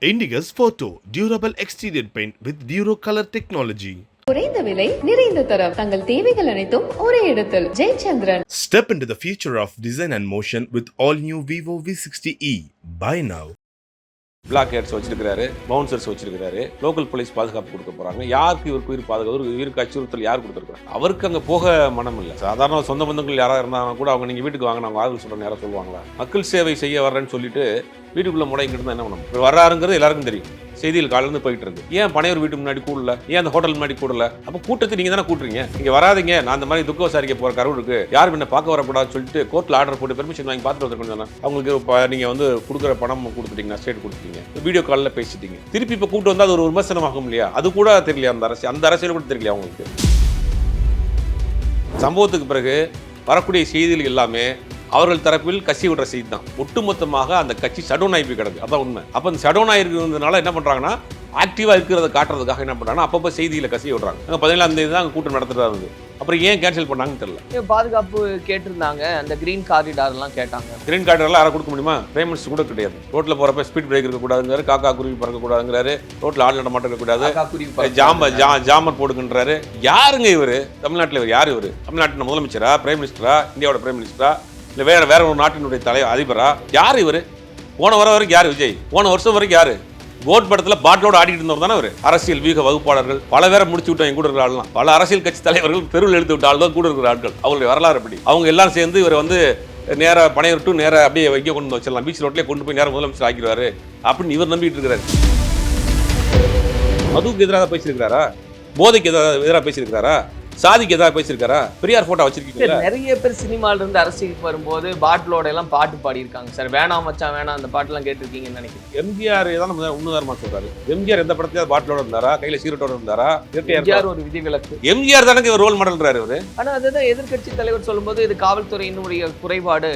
Indigus Photo Durable Exterior Paint with Duro Color Technology. குறைந்த விலை நிறைந்த தரம் தங்கள் தேவைகள் அனைத்தும் ஒரே இடத்தில் Jayachandran Step into the future of design and motion with all new Vivo V60e. Buy now. Black hats வச்சிருக்கிறாரு பவுன்சர்ஸ் வச்சிருக்கிறாரு லோக்கல் போலீஸ் பாதுகாப்பு கொடுக்க போறாங்க. யாருக்கு இவருக்கு உயிர் பாதுகாப்பு உயிருக்கு அச்சுறுத்தல் யார் கொடுத்துருக்காங்க அவருக்கு அங்க போக மனம் இல்லை. சாதாரண சொந்த பந்தங்கள் யாராவது இருந்தாங்க கூட அவங்க நீங்க வீட்டுக்கு வாங்க நாங்கள் ஆறுதல் சொல்கிறேன் யாராவது சொல்லுவாங்களா? மக்கள் சேவை செய்ய வர்றேன்னு சொல்லிட்டு வீட்டுக்குள்ள முடங்கிட்டு இருந்தா என்ன பண்ணணும் வர்றாருங்கிறது எல்லாருக்கும் தெரியும். செய்தியில் கலந்து போயிட்டு இருக்கு. ஏன் பனையூர் வீட்டு முன்னாடி கூடல? ஏன் அந்த ஹோட்டல் முன்னாடி கூடல? அப்போ கூட்டத்தை நீங்க தானே கூட்டுறீங்க? இங்க வராதீங்க. நான் அந்த மாதிரி துக்க விசாரிக்க போற கருவு இருக்கு. யாரும் என்ன பார்க்க வரக்கூடாதுன்னு சொல்லிட்டு கோர்ட்ல ஆர்டர் போட்டு பெர்மிஷன் வாங்கி பார்த்துட்டு வந்துருக்கணும் தானே அவங்களுக்கு நீங்க வந்து கொடுக்குற பணம் கொடுத்துட்டீங்க ஸ்டேட் கொடுத்துட்டீங்க. வீடியோ காலில் பேசிட்டீங்க. திருப்பி இப்போ கூட்டு வந்தா அது ஒரு விமர்சனமாகும் இல்லையா? அது கூட தெரியல அந்த அரசு? அந்த அரசியல் கூட தெரியல அவங்களுக்கு சம்பவத்துக்கு பிறகு வரக்கூடிய செய்திகள் எல்லாமே அவர்கள் தரப்பில் கட்சி விடுற செய்தி தான் ஒட்டுமொத்தமாக அந்த கட்சி போய் கிடக்கு. அதான் உண்மை. அப்போ அந்த ஷடவுன் ஆகிருக்கிறதுனால என்ன பண்ணுறாங்கன்னா ஆக்டிவாக இருக்கிறத காட்டுறதுக்காக என்ன பண்ணுறாங்கன்னா அப்பப்போ செய்தியில் கசிய விடுறாங்க. அங்கே பதினேழாம் தேதி தான் கூட்டம் நடத்துறதா இருந்தது அப்புறம் ஏன் கேன்சல் பண்ணாங்கன்னு தெரியல. பாதுகாப்பு கேட்டிருந்தாங்க. அந்த கிரீன் காரிடார்லாம் கேட்டாங்க. கிரீன் கார்டெல்லாம் யாரை கொடுக்க முடியுமா? மினிஸ்டர் கூட கிடையாது. ரோட்டில் போகிறப்ப ஸ்பீட் பிரேக் இருக்கக்கூடாதுங்கிறாரு காக்கா குருவி பறக்கக்கூடாதுங்கிறாரு ரோட்டில் ஆள் நடமாட்டம் இருக்கக்கூடாது. ஜாம ஜா ஜாமர் போடுங்கன்றாரு. யாருங்க இவர்? தமிழ்நாட்டில் இவர் யார் இவர்? தமிழ்நாட்டின் முதலமைச்சரா பிரைம் மினிஸ்டரா இந்தியாவோட பிரைம் மினிஸ்டரா இல்லை வேற வேற ஒரு நாட்டினுடைய தலைவர் அதிபரா? யார் இவர்? போன வர வரைக்கும் யார் விஜய்? போன வருஷம் வரைக்கும் யார்? கோட் படத்தில் பாட்டிலோடு ஆடிட்டு இருந்தவர் தானே அவர்? அரசியல் வியூக வகுப்பாளர்கள் பல பேரை முடிச்சு விட்டோம் என் கூட இருக்கிற ஆள்லாம். பல அரசியல் கட்சி தலைவர்கள் தெருவில் எடுத்து விட்ட ஆள் தான் கூட இருக்கிற ஆட்கள். அவங்களுடைய வரலாறு அப்படி அவங்க எல்லாம் சேர்ந்து இவர் வந்து நேராக பனையூர் விட்டு நேராக அப்படியே வைக்க கொண்டு வந்து வச்சிடலாம். பீச் ரோட்லேயே கொண்டு போய் நேரம் முதலமைச்சர் ஆக்கிடுவார் அப்படின்னு இவர் நம்பிட்டு இருக்கிறாரு. மதுவுக்கு எதிராக பேசியிருக்கிறாரா? போதைக்கு எதிராக எதிராக பேசியிருக்கிறாரா? சாதிக்கு எதிராக பேசியிருக்காரா? பெரியார் போட்டோ வச்சிருக்கீங்களா நிறைய பேர் சினிமால இருந்து அரசியலுக்கு வரும்போது பாட்டிலோட எல்லாம் பாட்டு பாடியிருக்காங்க. சார் வேணாம் மச்சான் வேணாம் அந்த பாட்டுலாம் கேட்டிருக்கீங்கன்னு நினைக்கிறேன். எம்ஜிஆர் தான் நம்ம உண்மைதாரமா சொல்றாரு. எம்ஜிஆர் எந்த படத்தையாவது பாட்டிலோட இருந்தாரா? கையில சீரட்டோட இருந்தாரா? எம்ஜிஆர் ஒரு விதிவிலக்கு. எம்ஜிஆர் தானே ரோல் மாடல்ன்றாரு அவரு ஆனா அதுதான் எதிர்க்கட்சி தலைவர் சொல்லும்போது இது காவல்துறையினுடைய குறைபாடு.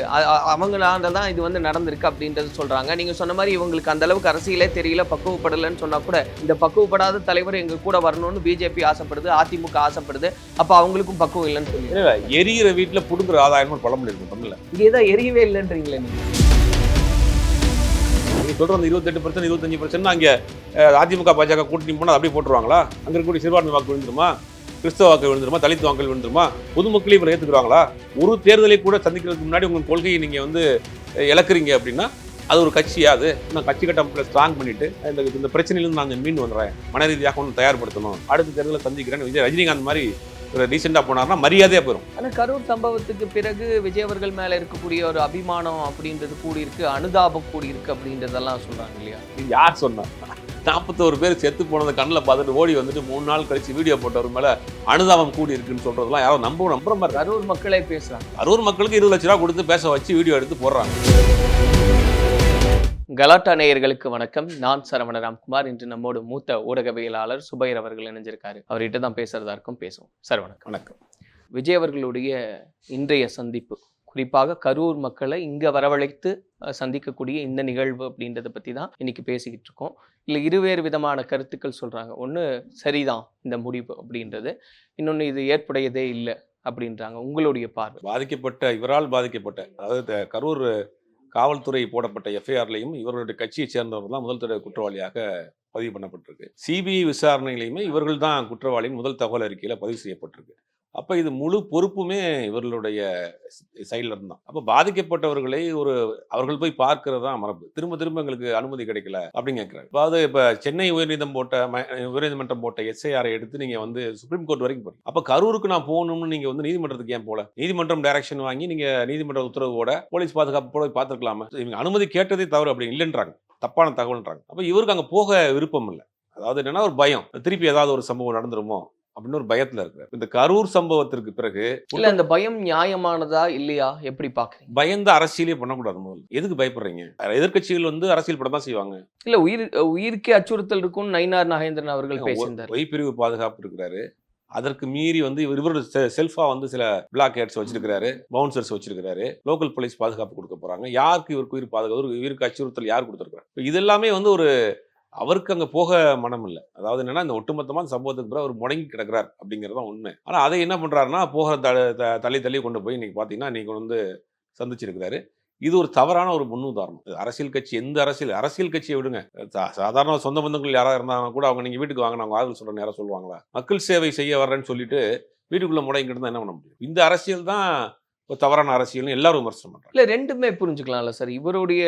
அவங்களால தான் இது வந்து நடந்திருக்கு அப்படின்றது சொல்றாங்க. நீங்க சொன்ன மாதிரி இவங்களுக்கு அந்த அளவுக்கு அரசியலே தெரியல பக்குவப்படலைன்னு சொன்னா கூட இந்த பக்குவப்படாத தலைவர் எங்க கூட வரணும்னு பிஜேபி ஆசைப்படுது அதிமுக ஆசைப்படுது. அப்ப அவங்களுக்கும் பக்குவம் இல்லைன்னு சொல்லி எரியிற வீட்டுல புடுங்குற ஆதாயம் ஒரு பழமொழி இருக்கும் தமிழ்ல. இங்கே தான் எரியவே இல்லைன்றீங்களே நீங்க. நீங்க சொல்ற அந்த இருபத்தெட்டு பர்சன்ட் இருபத்தஞ்சு பர்சன்ட் அங்க அதிமுக பாஜக கூட்டணி போனா அப்படியே போட்டுருவாங்களா? அங்க இருக்கக்கூடிய சிறுபான்மை வாக்கு விழுந்துருமா? கிறிஸ்தவ வாக்கு விழுந்துருமா? தலித் வாக்கள் விழுந்துருமா? பொதுமக்களே இவரை ஏத்துக்குறாங்களா? ஒரு தேர்தலை கூட சந்திக்கிறதுக்கு முன்னாடி உங்க கொள்கையை நீங்க வந்து இழக்குறீங்க அப்படின்னா அது ஒரு கட்சியா அது? நான் கட்சி கட்டமைப்பில் ஸ்ட்ராங் பண்ணிட்டு இந்த இந்த பிரச்சனையிலிருந்து நான் மீண்டு வந்துடுறேன். மன ரீதியாக ஒன்று தயார்படுத்தணும். அடுத்த தேர்தலை சந்திக்கிறேன்னு விஜய் ரஜினிகாந்த் மாதிரி ரீசெண்டாக போனார்னா மரியாதையாக போயிடும் ஆனா கரூர் சம்பவத்துக்கு பிறகு விஜய் அவர்கள் மேல இருக்கக்கூடிய ஒரு அபிமானம் அப்படின்றது கூடி இருக்கு அனுதாபம் கூடி இருக்கு அப்படின்றதெல்லாம் சொல்றாங்க இல்லையா? இது யார் சொன்னா? நாற்பத்தோரு பேர் செத்து போனதை கண்ணில் பார்த்துட்டு ஓடி வந்துட்டு மூணு நாள் கழிச்சு வீடியோ போட்டவர் மேல அனுதாபம் கூடி இருக்குன்னு சொல்றதெல்லாம் யாரும் நம்ப நம்புற மாதிரி. கரூர் மக்களே பேசுறாங்க. அரூர் மக்களுக்கு இருபது லட்ச ரூபா கொடுத்து பேச வச்சு வீடியோ எடுத்து போடுறாங்க. கலாட்டா நேயர்களுக்கு வணக்கம். நான் சரவண ராம்குமார். இன்று நம்மோடு மூத்த ஊடகவியலாளர் சுபைர் அவர்கள் இணைஞ்சிருக்காரு. அவர்கிட்ட தான் பேசுறதா இருக்கும் பேசுவோம். சார் வணக்கம். வணக்கம். விஜய் அவர்களுடைய இன்றைய சந்திப்பு குறிப்பாக கரூர் மக்களை இங்க வரவழைத்து சந்திக்கக்கூடிய இந்த நிகழ்வு அப்படின்றத பத்தி தான் இன்னைக்கு பேசிக்கிட்டு இருக்கோம். இல்ல இருவேறு விதமான கருத்துக்கள் சொல்றாங்க. ஒண்ணு சரிதான் இந்த முடிவு அப்படின்றது. இன்னொன்னு இது ஏற்புடையதே இல்லை அப்படின்றாங்க. உங்களுடைய பார்வை? பாதிக்கப்பட்ட இவரால் பாதிக்கப்பட்ட அதாவது கரூர் காவல்துறை போடப்பட்ட எஃப்ஐஆர்லையும் இவர்களுடைய கட்சியை சேர்ந்தவர் தான் முதல் தடவை குற்றவாளியாக பதிவு பண்ணப்பட்டிருக்கு. சிபிஐ விசாரணையிலையுமே இவர்கள் தான் குற்றவாளியின் முதல் தகவல் அறிக்கையில் பதிவு செய்யப்பட்டிருக்கு. அப்போ இது முழு பொறுப்புமே இவர்களுடைய சைடில் இருந்தான் அப்போ பாதிக்கப்பட்டவர்களை ஒரு அவர்கள் போய் பார்க்கறது தான் மரபு. திரும்ப திரும்ப எங்களுக்கு அனுமதி கிடைக்கல அப்படின்னு கேட்குறாரு. அதாவது இப்போ சென்னை உயர்நீதம் போட்ட ம- உயர்நீதிமன்றம் போட்ட எஸ்ஐஆரை எடுத்து நீங்கள் வந்து சுப்ரீம் கோர்ட் வரைக்கும் போகிறீங்க அப்போ கரூருக்கு நான் போகணும்னு நீங்கள் வந்து நீதிமன்றத்துக்கு ஏன் போல? நீதிமன்றம் டைரக்ஷன் வாங்கி நீங்கள் நீதிமன்ற உத்தரவோட போலீஸ் பாதுகாப்பு போய் பார்த்துருக்கலாமா? இவங்க அனுமதி கேட்டதே தவறு அப்படி இல்லைன்றாங்க. தப்பான தகவல்ன்றாங்க. அப்போ இவருக்கு அங்கே போக விருப்பம் இல்லை. அதாவது என்னன்னா ஒரு பயம். திருப்பி ஏதாவது ஒரு சம்பவம் நடந்துருமோ? அப்படின்னு ஒரு பயத்துல இருக்கிறார் இந்த கரூர் சம்பவத்திற்கு பிறகு இல்ல அந்த பயம் நியாயமானதா இல்லையா? எப்படி பாக்குறீங்க? பயந்த அரசியலே பண்ணக்கூடாது முதல்ல. எதுக்கு பயப்படுறீங்க? எதிர்க்கட்சிகள் வந்து அரசியல் படம் தான் செய்வாங்க. இல்ல உயிர் உயிருக்கே அச்சுறுத்தல் இருக்கும்னு நயினார் நாகேந்திரன் அவர்கள் பேசியிருந்தார். ஒய் பிரிவு பாதுகாப்பு இருக்கிறாரு. அதற்கு மீறி வந்து இவர் இவரோட செல்ஃபா வந்து சில பிளாக் ஹேட்ஸ் வச்சிருக்கிறாரு பவுன்சர்ஸ் வச்சிருக்கிறாரு. லோக்கல் போலீஸ் பாதுகாப்பு கொடுக்க போறாங்க. யாருக்கு இவருக்கு உயிர் பாதுகாப்பு உயிருக்கு அச்சுறுத்தல் யார் கொடுத்துருக்காரு இது எல்லாமே வந்து ஒரு அவருக்கு அங்கே போக மனம் இல்லை. அதாவது என்னன்னா இந்த ஒட்டுமொத்தமான சம்பவத்துக்கு பிறகு அவர் முடங்கி கிடக்கிறார் அப்படிங்கிறது தான் உண்மை. ஆனால் அதை என்ன பண்ணுறாருன்னா போகிற த த- தள்ளி தள்ளி கொண்டு போய் இன்னைக்கு பார்த்தீங்கன்னா இன்னைக்கு வந்து சந்திச்சிருக்கிறாரு. இது ஒரு தவறான ஒரு முன்னுதாரணம். அரசியல் கட்சி எந்த அரசியல் அரசியல் கட்சியை விடுங்க. சா- சாதாரண சொந்த பந்தங்கள் யாராக இருந்தாங்கன்னா கூட அவங்க நீங்கள் வீட்டுக்கு வாங்க நான் ஆதரவு சொல்கிற நேரம் சொல்லுவாங்களா? மக்கள் சேவை செய்ய வர்றேன்னு சொல்லிட்டு வீட்டுக்குள்ளே முடங்கிட்டு தான் என்ன பண்ண முடியும்? இந்த அரசியல் தான் ஒரு தவறான அரசியல்னு எல்லாரும் விமர்சனம் பண்றாங்க. இல்ல ரெண்டுமே புரிஞ்சுக்கலாம்ல சார். இவருடைய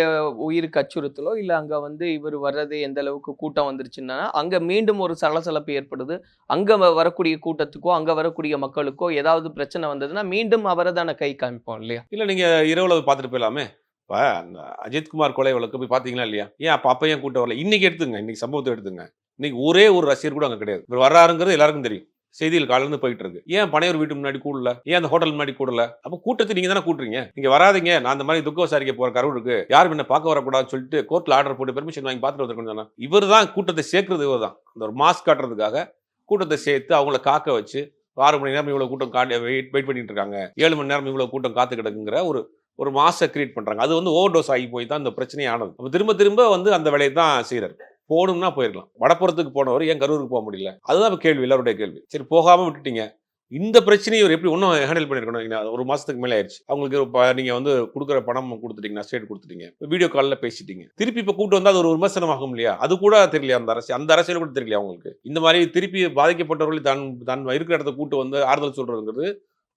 உயிருக்கு அச்சுறுத்தலோ இல்ல அங்க வந்து இவர் வர்றது எந்த அளவுக்கு கூட்டம் வந்துருச்சுன்னா அங்க மீண்டும் ஒரு சலசலப்பு ஏற்படுது. அங்க வரக்கூடிய கூட்டத்துக்கோ அங்க வரக்கூடிய மக்களுக்கோ ஏதாவது பிரச்சனை வந்ததுன்னா மீண்டும் அவரை தானே கை காமிப்போம் இல்லையா? இல்ல நீங்க இரவுல பார்த்துட்டு போயிடலாமே. இப்போ அந்த அஜித்குமார் கொலை வழக்கு போய் பார்த்தீங்களா இல்லையா? ஏன் அப்போ அப்போ ஏன் கூட்டம் வரல? இன்னைக்கு எடுத்துங்க. இன்னைக்கு சம்பவத்தை எடுத்துங்க. இன்னைக்கு ஒரே ஒரு ரசிகர் கூட அங்கே கிடையாது. இவர் வர்றாருங்கிறது எல்லாருக்கும் தெரியும். செய்தியில் கலந்து போயிட்டு இருக்கு ஏன் பனையூர் வீட்டு முன்னாடி கூடல? ஏன் அந்த ஹோட்டல் முன்னாடி கூடல? அப்போ கூட்டத்தை நீங்க தானே கூட்டுறீங்க? நீங்க வராதீங்க. நான் அந்த மாதிரி துக்க விசாரிக்க போற கரூருக்கு யாரும் என்ன பார்க்க வரக்கூடாதுன்னு சொல்லிட்டு கோர்ட்ல ஆர்டர் போட்டு பெர்மிஷன் வாங்கி பார்த்துட்டு வந்திருக்கணும் இவர் தான் கூட்டத்தை சேர்க்கறது இவர் தான் அந்த ஒரு மாஸ்க் காட்டுறதுக்காக கூட்டத்தை சேர்த்து அவங்கள காக்க வச்சு ஆறு மணி நேரம் இவ்வளவு கூட்டம் காட்டி வெயிட் வெயிட் பண்ணிட்டு இருக்காங்க. ஏழு மணி நேரம் இவ்வளவு கூட்டம் காத்து கிடக்குங்கிற ஒரு ஒரு மாசை கிரியேட் பண்றாங்க. அது வந்து ஓவர் டோஸ் ஆகி போய் தான் இந்த பிரச்சனையானது திரும்ப திரும்ப வந்து அந்த வேலையை தான் செய்யறாரு போகணும்னா போயிருக்கலாம். வடப்புறத்துக்கு போனவர் ஏன் கரூருக்கு போக முடியல? அதுதான் கேள்வி எல்லாருடைய கேள்வி. சரி போகாம விட்டுட்டீங்க. இந்த பிரச்சனையை இவர் எப்படி ஒன்றும் ஹேண்டில் பண்ணியிருக்கணும் ஒரு மாதத்துக்கு மேலே ஆயிடுச்சு. அவங்களுக்கு இப்போ நீங்கள் வந்து கொடுக்குற பணம் கொடுத்துட்டீங்க. ஸ்டேட் கொடுத்துட்டீங்க வீடியோ காலில் பேசிட்டீங்க. திருப்பி இப்போ கூப்பிட்டு வந்தால் அது ஒரு விமர்சனமாகும் இல்லையா? அது கூட தெரியல அந்த அரசியல் அந்த அரசியல் கூட தெரியல அவங்களுக்கு? இந்த மாதிரி திருப்பி பாதிக்கப்பட்டவர்களை தான் தான் இருக்கிற இடத்த கூட்டு வந்து ஆறுதல் சொல்கிறதுங்கிறது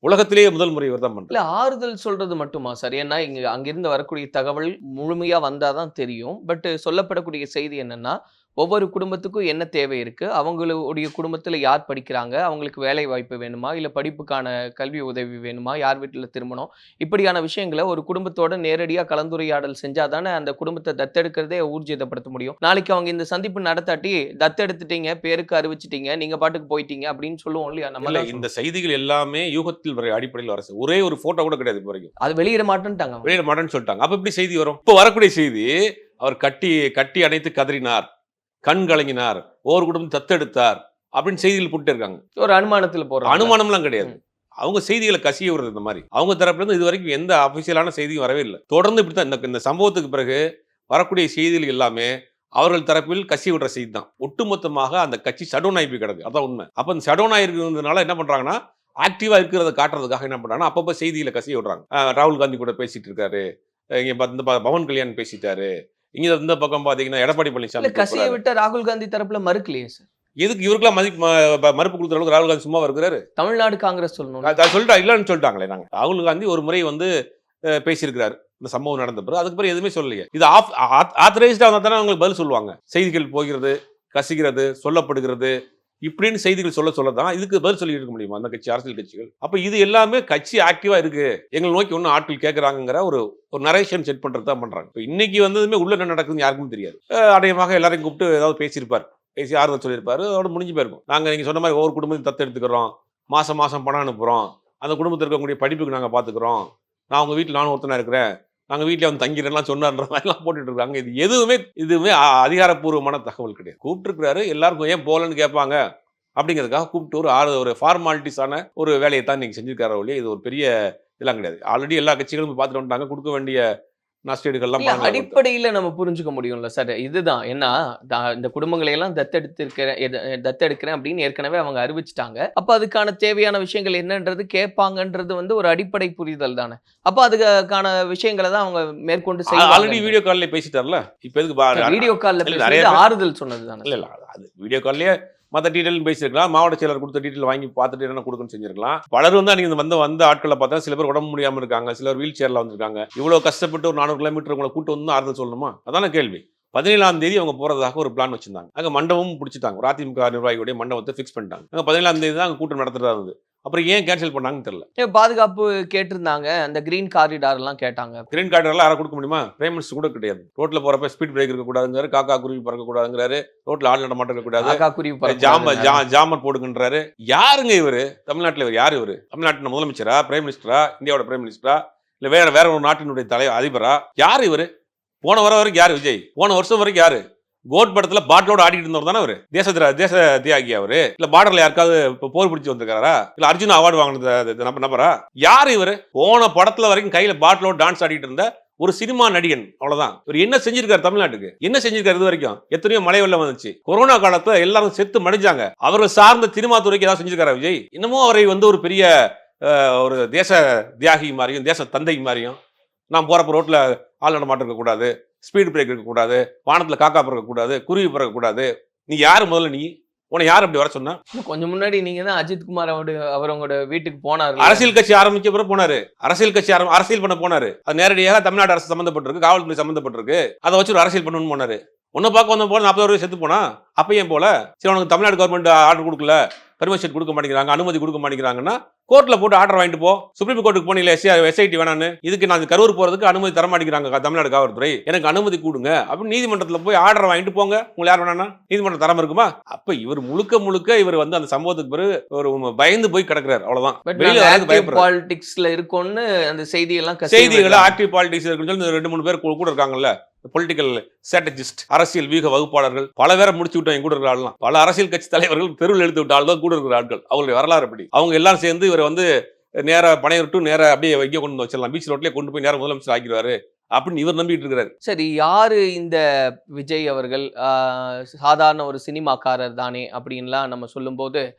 உலகத்திலேயே முதல் முறை இவர் தான் பண்றாரு. ஆறுதல் சொல்றது மட்டுமா? சார் ஏன்னா இங்க அங்கிருந்து வரக்கூடிய தகவல் முழுமையா வந்தாதான் தெரியும். பட் சொல்லப்படக்கூடிய செய்தி என்னன்னா ஒவ்வொரு குடும்பத்துக்கும் என்ன தேவை இருக்கு? அவங்களுடைய குடும்பத்துல யார் படிக்கிறாங்க? அவங்களுக்கு வேலை வாய்ப்பு வேணுமா? இல்ல படிப்புக்கான கல்வி உதவி வேணுமா? யார் வீட்டுல திருமணம்? இப்படியான விஷயங்களை ஒரு குடும்பத்தோட நேரடியா கலந்துரையாடல் செஞ்சாதானே அந்த குடும்பத்தை தத்தெடுக்கிறதே ஊர்ஜிதப்படுத்த முடியும். நாளைக்கு அவங்க இந்த சந்திப்பு நடத்தாட்டி தத்தெடுத்துட்டீங்க பேருக்கு அறிவிச்சிட்டீங்க நீங்க பாட்டுக்கு போயிட்டீங்க அப்படின்னு சொல்லுவோம் இல்லையா? நம்ம இல்ல தான் இந்த செய்திகள் எல்லாமே யூகத்தில் வர அடிப்படையில் வர. ஒரே ஒரு போட்டோ கூட கிடையாது இப்போ வரைக்கும். அது வெளியிட மாட்டேன்ட்டாங்க. வெளியிட மாட்டேன்னு சொல்லிட்டாங்க. அப்ப எப்படி செய்தி வரும்? இப்போ வரக்கூடிய செய்தி அவர் கட்டி கட்டி அணைத்து கதறினார். கண் கலங்கினார் ஒவ்வொரு குடும்பம் தத்தெடுத்தார் அப்படின்னு செய்திகள் போட்டு இருக்காங்க ஒரு அனுமானத்துல போறோம் அனுமானம்லாம் கிடையாது. அவங்க செய்திகளை கசிய விடுறது இந்த மாதிரி. அவங்க தரப்புல இருந்து இது வரைக்கும் எந்த அபிஷியலான செய்தியும் வரவே இல்லை. தொடர்ந்து இப்படி தான் இந்த இந்த சம்பவத்துக்கு பிறகு வரக்கூடிய செய்திகள் எல்லாமே அவர்கள் தரப்பில் கசி விடுற செய்தி தான். ஒட்டுமொத்தமாக அந்த கட்சி சடோன் ஆகி கிடக்கு. அதான் உண்மை. அப்போ அந்த சடோன் ஆயிருக்கிறதுனால என்ன பண்றாங்கன்னா ஆக்டிவா இருக்கிறத காட்டுறதுக்காக என்ன பண்றாங்கன்னா அப்பப்போ செய்திகளை கசிய விடுறாங்க. ராகுல் காந்தி கூட பேசிட்டு இருக்காரு. இங்க இந்த பவன் கல்யாண் பேசிட்டாரு. இங்க இந்த பக்கம் பாத்தீங்கன்னா எடப்பாடி பழனிசாமி கசிய. விட்ட ராகுல் காந்தி தரப்புல மறுக்கலையே சார். எதுக்கு இவருக்கெல்லாம் மதிப்பு ம- ப- மறுப்பு கொடுக்குற அளவுக்கு ராகுல் காந்தி சும்மா இருக்கிறாரு தமிழ்நாடு காங்கிரஸ் சொல்லணும் சொல்லிட்டா இல்லைன்னு சொல்லிட்டாங்களே நாங்க. ராகுல் காந்தி ஒரு முறை வந்து பேசியிருக்கிறாரு. இந்த சம்பவம் நடந்த பிறகு அதுக்கு பிறகு எதுவுமே சொல்லலையே. இது ஆஃப் ஆத்தரைஸ்டா வந்தா தானே அவங்களுக்கு பதில் சொல்லுவாங்க. செய்திகள் போகிறது கசிகிறது சொல்லப்படுகிறது. இப்படின்னு செய்திகள் சொல்ல சொல்ல தான் இதுக்கு பதில் சொல்லி இருக்க முடியுமா அந்த கட்சி அரசியல் கட்சிகள்? அப்போ இது எல்லாமே கட்சி ஆக்டிவாக இருக்குது எங்களை நோக்கி ஒன்றும் ஆட்கள் கேட்குறாங்கிற ஒரு ஒரு நரேஷன் செட் பண்ணுறது தான் பண்ணுறாங்க இப்போ இன்னைக்கு வந்ததுமே உள்ள என்ன நடக்குதுன்னு யாருக்கும் தெரியாது. அடையமாக எல்லாரையும் கூப்பிட்டு ஏதாவது பேசியிருப்பார். பேசி ஆறுதல் சொல்லியிருப்பார். அதோட முடிஞ்சு போயிருக்கும். நாங்கள் நீங்கள் சொன்ன மாதிரி ஒவ்வொரு குடும்பத்தையும் தத்து எடுத்துக்கிறோம். மாதம் மாதம் பணம் அனுப்புகிறோம் அந்த குடும்பத்தில் இருக்கக்கூடிய படிப்புக்கு நாங்கள் பார்த்துக்குறோம் நான் உங்கள் வீட்டில் நானும் ஒருத்தனாக இருக்கிறேன். நாங்கள் வீட்டில் வந்து தங்கிறேன்லாம் சொன்னார்ன்ற மாதிரிலாம் போட்டுட்டு இருக்காங்க இது எதுவுமே இதுவுமே அ- அதிகாரப்பூர்வமான தகவல் கிடையாது. கூப்பிட்டுருக்காரு எல்லாருக்கும் ஏன் போகலன்னு கேட்பாங்க? அப்படிங்கிறதுக்காக கூப்பிட்டு ஒரு ஆறு ஒரு ஃபார்மாலிட்டிஸான ஒரு வேலையை தான் நீங்கள் செஞ்சுருக்காரு ஒழிய இது ஒரு பெரிய இதெல்லாம் கிடையாது. ஆல்ரெடி எல்லா கட்சிகளும் பார்த்துட்டு வந்துட்டாங்க. கொடுக்க வேண்டிய கொடுத்தாங்க. அடிப்படையில நம்ம புரிஞ்சுக்க முடியும்ல சார் இதுதான். ஏன்னா இந்த குடும்பங்களை எல்லாம் தத்தெடுத்திருக்கிறேன் தத்தெடுக்கிறேன் அப்படின்னு ஏற்கனவே அவங்க அறிவிச்சிட்டாங்க. அப்ப அதுக்கான தேவையான விஷயங்கள் என்னன்றது கேட்பாங்கன்றது வந்து ஒரு அடிப்படை புரிதல் தானே. அப்ப அதுக்கான விஷயங்களை தான் அவங்க மேற்கொண்டு ஆல்ரெடி வீடியோ கால்ல பேசிட்டார்ல? இப்போ எதுக்கு வீடியோ கால்ல ஆறுதல் சொன்னது தானே இல்ல அது வீடியோ கால்லயே மற்ற டீட்டெயிலும் பேசியிருக்கலாம். மாவட்ட செயலர் கொடுத்த டீட்டெயில் வாங்கி பார்த்துட்டு என்ன கொடுக்குன்னு செஞ்சிருக்கலாம். பலர் வந்து அன்னைக்கு வந்து வந்த ஆட்களை பார்த்தா சில பேர் உடம்பு முடியாமல் இருக்காங்க. சிலர் வீல் சேரில் வந்திருக்காங்க. இவ்வளோ கஷ்டப்பட்டு ஒரு நானூறு கிலோமீட்டர் உங்களை கூட்டு வந்து ஆறுதல் சொல்லணுமா? அதான கேள்வி. பதினேழாம் தேதி அவங்க போறதாக ஒரு பிளான் வச்சிருந்தாங்க. அங்கே மண்டபமும் பிடிச்சிட்டாங்க. ஒரு அதிமுக நிர்வாகியுடைய மண்டபத்தை ஃபிக்ஸ் பண்ணிட்டாங்க. அங்கே பதினேழாம் தேதி தான் அங்கே கூட்டம் நடத்துறதா இருந்தது. அப்புறம் ஏன் கேன்சல் பண்ணாங்கன்னு தெரியல. பாதுகாப்பு கேட்டிருந்தாங்க. அந்த கிரீன் காரிடார் எல்லாம் கேட்டாங்க. கிரீன் கார்டு எல்லாம் யாரை கொடுக்க முடியுமா? பிரைம் மினிஸ்டர் கூட கிடையாது. ரோட்ல போறப்ப ஸ்பீட் பிரேக் இருக்கக்கூடாதுங்கிறாரு காக்கா குருவி பறக்க கூடாதுங்கிறாரு ரோட்ல ஆள் நடமாட்டம் இருக்கக்கூடாது காக்கா குருவி ஜாம ஜாமர் போடுங்கன்றாரு. யாருங்க இவரு? தமிழ்நாட்டுல இவர் யார் இவரு? தமிழ்நாட்டின் முதலமைச்சரா பிரைம் மினிஸ்டரா இந்தியாவோட பிரைம் மினிஸ்டரா இல்ல வேற வேற ஒரு நாட்டினுடைய தலைவர் அதிபரா? யார் இவரு? போன வர வரைக்கும் யாரு விஜய்? போன வருஷம் வரைக்கும் யாரு? கோட் படத்துல பாட்டிலோட ஆடிட்டு இருந்தவர் தானே அவரு? தேச திரா- தேச தியாகி அவரு. இல்ல பார்டர்ல யாருக்காவது போர் பிடிச்சி வந்திருக்காரா? இல்ல அர்ஜுன் அவார்டு வாங்கினது நம்ம நபரா யார் இவரு? போன படத்துல வரைக்கும் கையில பாட்டிலோட டான்ஸ் ஆடிட்டு இருந்த ஒரு சினிமா நடிகன். அவ்வளவுதான். இவர் என்ன செஞ்சிருக்காரு தமிழ்நாட்டுக்கு? என்ன செஞ்சிருக்காரு இது வரைக்கும்? எத்தனையோ மழை வெள்ளம் வந்துச்சு. கொரோனா காலத்துல எல்லாரும் செத்து மடிஞ்சாங்க. அவர்கள் சார்ந்த சினிமா துறைக்கு ஏதாவது செஞ்சிருக்காரா விஜய்? இன்னமும் அவரை வந்து ஒரு பெரிய ஒரு தேச தியாகி மாதிரியும் தேச தந்தை மாதிரியும் நான் போறப்ப ரோட்ல ஆள் நடமாட்டம் இருக்கக்கூடாது. ஸ்பீடு பிரேக் இருக்கக்கூடாது வானத்துல காக்கா பறக்கக்கூடாது குருவி பறக்கக்கூடாது. நீ யாரு முதல்ல நீ? உன்னை யார் அப்படி வர சொன்னா? கொஞ்சம் முன்னாடி நீங்க தான் அஜித் குமார் அவரு அவர் உங்களோட வீட்டுக்கு போனார் அரசியல் கட்சி ஆரம்பிச்ச பிறகு போனாரு. அரசியல் கட்சி ஆரம் அரசியல் பண்ண போனாரு. அது நேரடியாக தமிழ்நாடு அரசு சம்பந்தப்பட்டிருக்கு காவல்துறை சம்பந்தப்பட்டிருக்கு. அதை வச்சு ஒரு அரசியல் பண்ணணும்னு போனாரு. உன்னை பார்க்க வந்த போல நாற்பது வருஷம் செத்து போனா அப்ப ஏன் போல? சரி உனக்கு தமிழ்நாடு கவர்மெண்ட் ஆர்டர் கொடுக்கல பெர்மிஷன் கொடுக்க மாட்டேங்கிறாங்க அனுமதி கொடுக்க மாட்டேங்கிறாங்கன்னா கோர்ட்ல போட்டு ஆர்டர் வாங்கிட்டு போ. சுப்ரீம் கோர்ட்டுக்கு போனீங்க எஸ்ஐ எஸ்ஐடி வேணான்னு. இதுக்கு நான் கரூர் போறதுக்கு அனுமதி தர மாட்டேங்கிறாங்க தமிழ்நாடு காவல்துறை. எனக்கு அனுமதி கொடுங்க. அப்படின்னு நீதிமன்றத்துல போய் ஆர்டர் வாங்கிட்டு போங்க. உங்களை யார் வேணாம்னா நீதிமன்றம் தராம இருக்குமா? அப்ப இவர் முழுக்க முழுக்க இவர் வந்து அந்த சம்பவத்துக்கு பிறகு ஒரு பயந்து போய் கிடக்குறாரு. பயப்படுறாரு. பாலிடிக்ஸ்ல இருக்கோம்னு அந்த செய்தியெல்லாம் செய்திகளை. ஆக்டிவ் பாலிடிக்ஸ் இருக்குன்னு சொல்லி ரெண்டு மூணு பேர் கூட இருக்காங்கல்ல. பொலிட்டிக்கல் ஸ்ட்ராட்டஜிஸ்ட் அரசியல் வீக வகுப்பாளர்கள். பல பேரை முடிச்சு விட்டோம் கூட இருக்கிற ஆள்லாம். பல அரசியல் கட்சி தலைவர்கள் தெருவில் எழுத்து விட்ட ஆள் தான் கூட இருக்கிற ஆட்கள். அவங்களுடைய வரலாறு அப்படி அவங்க எல்லாம் சேர்ந்து இவரை வந்து நேரா பனையூர் நேர அப்படியே வைக்க கொண்டு வந்து வச்சிடலாம். பீச் ரோட்லயே கொண்டு போய் நேரம் முதலமைச்சர் ஆக்கிடுவாரு அப்படின்னு இவர் நம்பிட்டு இருக்கிறாரு சரி யாரு இந்த விஜய் அவர்கள்? சாதாரண ஒரு சினிமாக்காரர் தானே அப்படின்லாம் நம்ம சொல்லும்போது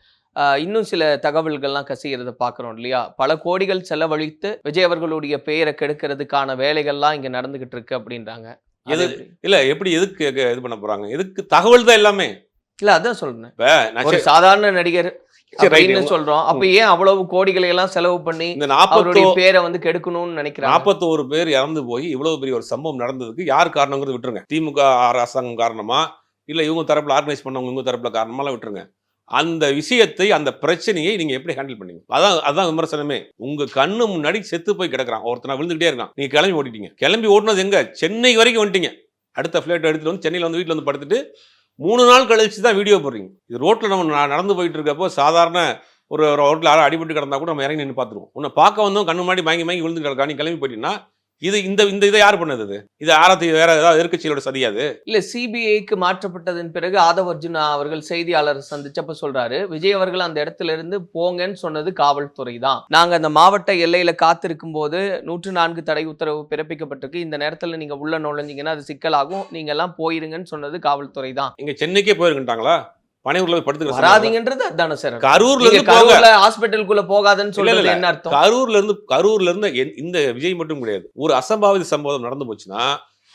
இன்னும் சில தகவல்கள்லாம் கசிகிறத பார்க்குறோம் இல்லையா? பல கோடிகள் செலவழித்து விஜய் அவர்களுடைய பெயரை கெடுக்கிறதுக்கான வேலைகள்லாம் இங்க நடந்துகிட்டு இருக்கு அப்படின்றாங்க. எது-? இல்ல எப்படி எதுக்கு எது- இது பண்ண போறாங்க? எதுக்கு தகவல் தான் எல்லாமே? இல்ல அதான் சொல்றேன். இப்ப சாதாரண நடிகர். அப்படின்னு சொல்றோம். அப்ப ஏன் அவ்வளவு கோடிகளை எல்லாம் செலவு பண்ணி இந்த நாற்பத்தோ அவருடைய பேரை வந்து கெடுக்கணும்னு நினைக்கிறாங்க? நாற்பத்தோரு பேர் இறந்து போய் இவ்வளவு பெரிய ஒரு சம்பவம் நடந்ததுக்கு யார் காரணங்கிறது விட்டுருங்க. திமுக அரசாங்கம் காரணமா? இல்ல இவங்க தரப்புல ஆர்கனைஸ் பண்ணவங்க இவங்க தரப்புல காரணமாலாம் விட்டுருங்க. அந்த விஷயத்தை அந்த பிரச்சனையை நீங்க எப்படி ஹேண்டில் பண்ணீங்க? அதான் அதான் விமர்சனமே. உங்க கண்ணு முன்னாடி செத்து போய் கிடக்குறான். ஒருத்தனை விழுந்துகிட்டே இருக்கான். நீங்க கிளம்பி ஓட்டிட்டீங்க கிளம்பி ஓட்டுனது எங்க? சென்னை வரைக்கும் வந்துட்டீங்க. அடுத்த ஃபிளைட் எடுத்துட்டு வந்து சென்னையில வந்து வீட்டுல வந்து படுத்துட்டு மூணு நாள் கழிச்சு தான் வீடியோ போடுறீங்க. இது ரோட்டில் நம்ம நடந்து போயிட்டு இருக்கப்போ சாதாரண ஒரு ரோட்டில் யாரும் அடிபட்டு கிடந்தா கூட நம்ம இறங்கி நின்று பார்த்துருவோம். உன்னை பார்க்க வந்தோம் கண்ணு முன்னாடி மயங்கி மயங்கி விழுந்து கிடக்கா நீ கிளம்பி போயிட்டீங்கன்னா இது இந்த இந்த இதை யார் பண்ணது இது? ஆரத்தி வேற ஏதாவது எதிர்க்கட்சியோட சதியாது இல்ல சிபிஐக்கு மாற்றப்பட்டதன் பிறகு ஆதவ் அர்ஜுனா அவர்கள் செய்தியாளர் சந்திச்சப்ப சொல்றாரு விஜய் அவர்கள் அந்த இடத்துல இருந்து போங்கன்னு சொன்னது காவல்துறை தான் நாங்க அந்த மாவட்ட எல்லையில காத்திருக்கும் போது நூற்று நான்கு தடை உத்தரவு பிறப்பிக்கப்பட்டிருக்கு. இந்த நேரத்துல நீங்க உள்ள நுழைஞ்சீங்கன்னா அது சிக்கலாகும். நீங்க எல்லாம் போயிருங்கன்னு சொன்னது காவல்துறை தான் இங்க சென்னைக்கே போயிருக்கிட்டாங்களா பனையூர்ல போய் படுத்துக்க வராதீங்கன்றது அதானே சார் கரூர்ல இருந்து கரூர்ல ஹாஸ்பிட்டலுக்குள்ள போகாதன்னு இல்ல. என்ன அர்த்தம்? கரூர்ல இருந்து கரூர்ல இருந்து இந்த விஜய் மட்டும் கிடையாது. ஒரு அசம்பாவித சம்பவம் நடந்து போச்சுன்னா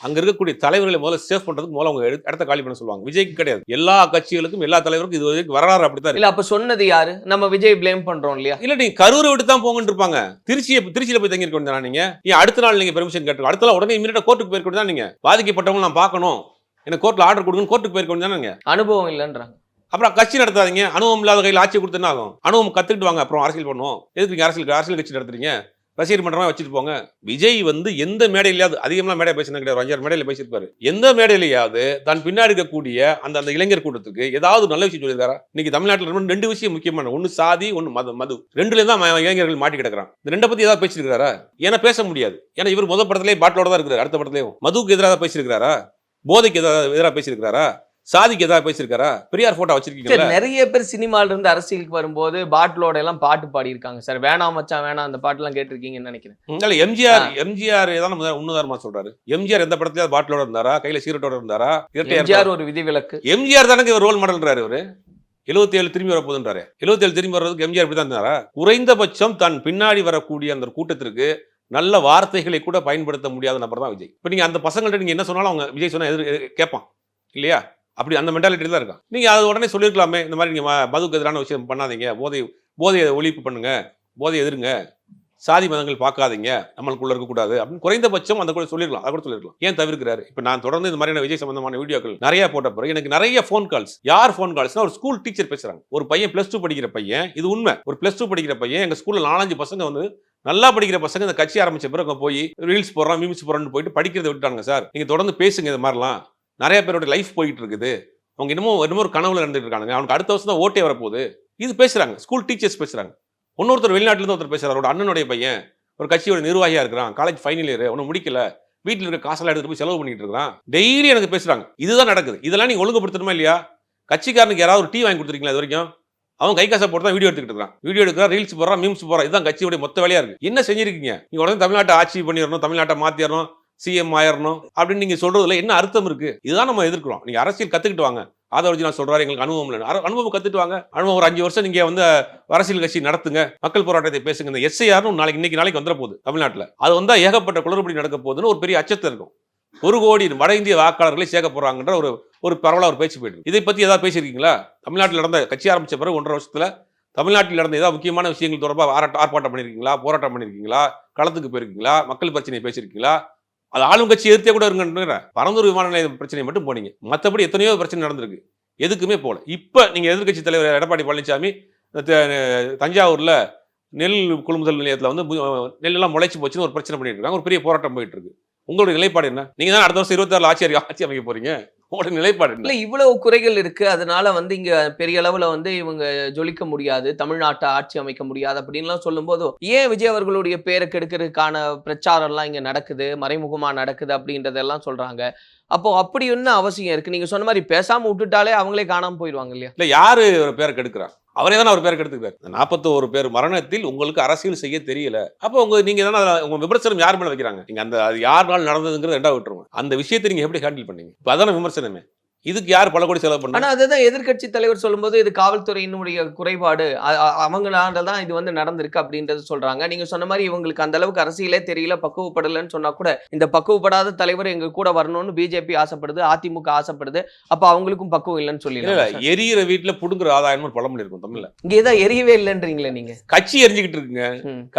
அங்க இருக்கக்கூடிய தலைவர்களை முதல்ல சேஃப் பண்றதுக்கு முதல்ல அவங்க இடத்த காலி பண்ண சொல்லுவாங்க. விஜய்க்கு கிடையாது. எல்லா கட்சிகளுக்கும் எல்லா தலைவருக்கும் இது வரைக்கும் வரலாறு அப்படித்தான் இல்ல அப்ப சொன்னது யாரு? நம்ம விஜய் ப்ளேம் பண்றோம் இல்லையா? இல்ல நீங்க கரூரை விட்டு தான் போங்கன்னு இருப்பாங்க. திருச்சியை திருச்சியில போய் தங்கியிருக்க வேண்டியதானே நீங்க? ஏன் அடுத்த நாள் நீங்க பெர்மிஷன் கேட்டு அடுத்த நாள் உடனே இமீடியட்டா கோர்ட்டுக்கு போயிருக்க வேண்டியதான் நீங்க? பாதிக்கப்பட்டவங்க நான் பார்க்கணும். எனக்கு கோர்ட்ல ஆர்டர் கொடுங்கன்னு கோர்ட்டுக்கு போயிருக்க வேண்டியதானே நீங்க? அனுபவம் இல்லைன்றாங்க. அப்புறம் கட்சி நடத்தாதீங்க. அனுபவம் இல்லாத கையில் ஆட்சி கொடுத்து ஆகும்? அனுபவம் கற்றுக்கிட்டு வாங்க. அப்புறம் அரசியல் பண்ணுவோம் எதுக்கு நீங்கள் அரசியல் அரசியல் கட்சி நடத்துறீங்க? ரசிகர் மன்றமாக வச்சுட்டு போங்க. விஜய் வந்து எந்த மேடையிலாவது அதிகமாக மேடை பேசினா கிடையாது. ஒரு அஞ்சாறு மேடையில் பேசியிருப்பாரு. எந்த மேடையிலையாவது தன் பின்னாடி இருக்கக்கூடிய அந்த அந்த இளைஞர் கூட்டத்துக்கு ஏதாவது நல்ல விஷயம் சொல்லியிருக்காரா? இன்னைக்கு தமிழ்நாட்டில் ரெண்டு- ரெண்டு விஷயம் முக்கியமான. ஒன்று சாதி ஒன்று மது மது. ரெண்டுலேயும் தான் இளைஞர்கள் மாட்டி கிடக்குறான். இந்த ரெண்டை பற்றி ஏதாவது பேசியிருக்காரா ஏன்னா பேச முடியாது. ஏன்னா இவர் முதல் படத்திலே பாட்டிலோட தான் இருக்கிறார். அடுத்த படத்துலயும். மதுவுக்கு எதிராக பேசியிருக்காரா போதைக்கு எதாவது எதிராக பேசியிருக்காரா சாதிக்கு எதாவது பேசியிருக்காரா? பெரியார் போட்டோ சரி வச்சிருக்கீங்களா நிறைய பேர் சினிமால இருந்து அரசியலுக்கு வரும்போது பாட்டிலோட எல்லாம் பாட்டு பாடியிருக்காங்க. சார் வேணாம் மச்சான் வேணாம் அந்த பாட்டுலாம் கேட்டிருக்கீங்கன்னு நினைக்கிறேன். இல்ல எம்ஜிஆர் எம்ஜிஆர் ஏதாவது முதல்ல உன்னதாரமா சொல்றாரு. எம்ஜிஆர் எந்த படத்துலயாவது பாட்டிலோட இருந்தாரா? கையில சீரட்டோட இருந்தாரா? எம்ஜிஆர் ஒரு விதிவிலக்கு. எம்ஜிஆர் தானே இவர் ரோல் மாடல்ன்றாரு இவரு. எழுபத்தி ஏழு திரும்பி வர போதுன்றாரு எழுபத்தி ஏழு திரும்பி வர்றதுக்கு எம்ஜிஆர் இப்படி தான் இருந்தாரா? குறைந்தபட்சம் தன் பின்னாடி வரக்கூடிய அந்த கூட்டத்திற்கு நல்ல வார்த்தைகளை கூட பயன்படுத்த முடியாத நபர் தான் விஜய். இப்போ நீங்க அந்த பசங்கள்ட்ட நீங்க என்ன சொன்னாலும் அவங்க விஜய் சொன்னா எதிர் எதிர் கேட்பான் இல்லையா? அப்படி அந்த மென்டாலிட்டி தான் இருக்கான். நீங்கள் அதை உடனே சொல்லியிருக்கலாமே. இந்த மாதிரி நீங்கள் மதுக்கு எதிரான விஷயம் பண்ணாதீங்க. போதை போதையை ஒழிப்பு பண்ணுங்க. போதை எதிருங்க. சாதி மதங்கள் பார்க்காதீங்க. நம்மளுக்குள்ள இருக்கக்கூடாது. அப்படின்னு குறைந்தபட்சம் அந்த கூட சொல்லிருக்கலாம் அதை கூட சொல்லிருக்கலாம் ஏன் தவிர்க்கிறாரு? இப்போ நான் தொடர்ந்து இந்த மாதிரியான விஜய் சம்பந்தமான வீடியோக்கள் நிறைய போட்ட பிறகு எனக்கு நிறைய ஃபோன் கால்ஸ் யார் ஃபோன் கால்ஸ்னா ஒரு ஸ்கூல் டீச்சர் பேசுறாங்க. ஒரு பையன் பிளஸ் டூ படிக்கிற பையன் இது உண்மை. ஒரு பிளஸ் டூ படிக்கிற பையன் எங்க ஸ்கூல்ல நாலஞ்சு பசங்க வந்து நல்லா படிக்கிற பசங்க இந்த கட்சி ஆரம்பிச்ச பிறகு போய் ரீல்ஸ் போடுறான் மீம்ஸ் போடுறான்னு போயிட்டு படிக்கிறத விட்டாங்க சார். நீங்க தொடர்ந்து பேசுங்க இது மாதிரிலாம். நிறைய பேரோட லைஃப் போயிட்டு இருக்குது அவங்க இன்னமும் இன்னமும் ஒரு கனவுல இருந்துட்டு இருக்காங்க அவனுக்கு அடுத்த வருஷம் தான் ஓட்டே வரப்போகுது. இது பேசுறாங்க. ஸ்கூல் டீச்சர்ஸ் பேசுறாங்க. இன்னொருத்தர் வெளிநாட்டிலிருந்து ஒருத்தர் பேசுறாரு. அவரோட அண்ணனுடைய பையன் ஒரு கட்சியோட நிர்வாகியா இருக்கிறான். காலேஜ் ஃபைனல் இயர் ஒன்றும் முடிக்கல. வீட்டில் இருக்க காசெல்லாம் எடுத்துட்டு போய் செலவு பண்ணிட்டு இருக்கான் டெய்லி எனக்கு பேசுறாங்க. இதுதான் நடக்குது. இதெல்லாம் நீங்க ஒழுங்குபடுத்தணுமா இல்லையா? கட்சிக்காரனுக்கு யாராவது ஒரு டீ வாங்கி கொடுத்துருக்கீங்களா இது வரைக்கும்? அவன் கை காசை போட்டு தான் வீடியோ எடுத்துக்கிட்டு இருக்கான் வீடியோ எடுக்கிறான் ரீல்ஸ் போடுறான் மீம்ஸ் போடுறான் இதுதான் கட்சியோட மொத்த வேலையா இருக்கு. என்ன செஞ்சிருக்கீங்க? நீங்க உடனே தமிழ்நாட்டை ஆட்சி பண்ணிடணும் தமிழ்நாட்டை மாத்திடணும். சிஎம் ஆயிரணும் அப்படின்னு நீங்க சொல்றதுல என்ன அர்த்தம் இருக்கு? இதுதான் நம்ம எதிர்க்கிறோம். நீங்க அரசியல் கத்துக்கிட்டு வாங்க. ஆதரவு நான் சொல்றாரு எங்களுக்கு அனுபவம் இல்லை அனுபவம் கத்துட்டு வாங்க. அனுபவம் ஒரு அஞ்சு வருஷம் நீங்க வந்து அரசியல் கட்சி நடத்துங்க. மக்கள் போராட்டத்தை பேசுங்க. இந்த எஸ்ஐஆர்னு நாளைக்கு இன்னைக்கு நாளைக்கு வந்துட போகுது தமிழ்நாட்டில். அது வந்தா ஏகப்பட்ட குளறுபடி நடக்க போகுதுன்னு ஒரு பெரிய அச்சத்தை இருக்கும். ஒரு கோடி வட இந்திய வாக்காளர்களை சேர்க்க போறாங்கன்ற ஒரு ஒரு பரவலாக ஒரு பேச்சு போயிட்டு இதை பத்தி ஏதாவது பேசியிருக்கீங்களா? தமிழ்நாட்டில் நடந்த கட்சி ஆரம்பிச்ச பிறகு ஒன்றரை வருஷத்துல தமிழ்நாட்டில் நடந்த ஏதாவது முக்கியமான விஷயங்கள் தொடர்பாக ஆராட்ட ஆர்ப்பாட்டம் பண்ணியிருக்கீங்களா? போராட்டம் பண்ணியிருக்கீங்களா? களத்துக்கு போயிருக்கீங்களா? மக்கள் பிரச்சனையை பேசியிருக்கீங்களா? அது ஆளும் கட்சி எதிர்த்தே கூட இருங்கன்ற பரந்தூர் விமான நிலைய பிரச்சனை மட்டும் போனீங்க. மற்றபடி எத்தனையோ பிரச்சனை நடந்திருக்கு. எதுக்குமே போகல. இப்போ நீங்கள் எதிர்க்கட்சி தலைவர் எடப்பாடி பழனிசாமி தஞ்சாவூரில் நெல் கொள்முதல் நிலையத்தில் வந்து நெல்லாம் நெல்லெல்லாம் போச்சுன்னு ஒரு பிரச்சனை பண்ணிட்டு இருக்காங்க. ஒரு பெரிய போராட்டம் போயிட்டு இருக்கு. உங்களுடைய நிலைப்பாடு என்ன? நீங்கள் தான் அடுத்த வருஷம் இருபத்தாறு ஆட்சி ஆட்சி அமைக்க போறீங்க. உங்களுடைய நிலைப்பாடு இல்ல இவ்வளவு குறைகள் இருக்கு. அதனால வந்து இங்க பெரிய அளவுல வந்து இவங்க ஜொலிக்க முடியாது. தமிழ்நாட்டை ஆட்சி அமைக்க முடியாது அப்படின்லாம் சொல்லும்போது ஏன் விஜய் அவர்களுடைய பேரை கெடுக்கிறதுக்கான பிரச்சாரம் எல்லாம் இங்க நடக்குது? மறைமுகமா நடக்குது அப்படின்றதெல்லாம் சொல்றாங்க. அப்போ அப்படி என்ன அவசியம் இருக்கு. நீங்க சொன்ன மாதிரி பேசாம விட்டுட்டாலே அவங்களே காணாம போயிடுவாங்க இல்லையா? இல்ல யாரு பேரை கெடுக்கிறா? அவரே தானே அவர் பேர் கெடுத்துக்கிறார் நாற்பத்தோரு பேர் மரணத்தில் உங்களுக்கு அரசியல் செய்ய தெரியல. அப்போ உங்க நீங்க தானே உங்க விமர்சனம் யார் மேல வைக்கிறாங்க? நீங்க அந்த அது நாள் நடந்ததுங்கிறது ரெண்டாவது விட்டுருவோம் அந்த விஷயத்தை நீங்க எப்படி ஹேண்டில் பண்ணீங்க? இப்போ அதான விமர்சனமே. இதுக்கு யார் பல கோடி செலவு பண்ணா? அதுதான் எதிர்க்கட்சி தலைவர் சொல்லும்போது இது காவல்துறையினுடைய குறைபாடு. அவங்களால தான் இது வந்து நடந்திருக்கு அப்படின்றது சொல்றாங்க. நீங்க சொன்ன மாதிரி இவங்களுக்கு அந்த அளவுக்கு அரசியலே தெரியல பக்குவப்படலைன்னு சொன்னா கூட இந்த பக்குவப்படாத தலைவர் எங்க கூட வரணும்னு பிஜேபி ஆசைப்படுது அதிமுக ஆசைப்படுது. அப்ப அவங்களுக்கும் பக்குவம் இல்லைன்னு இல்ல இல்ல. சொல்லி எரியிற வீட்டுல புடுங்குற ஆதாயம் பழமொழி இருக்கும் தமிழ்ல. இங்க ஏதாவது எரியவே இல்லைன்றீங்களே நீங்க? கட்சி எரிஞ்சுக்கிட்டு இருக்குங்க.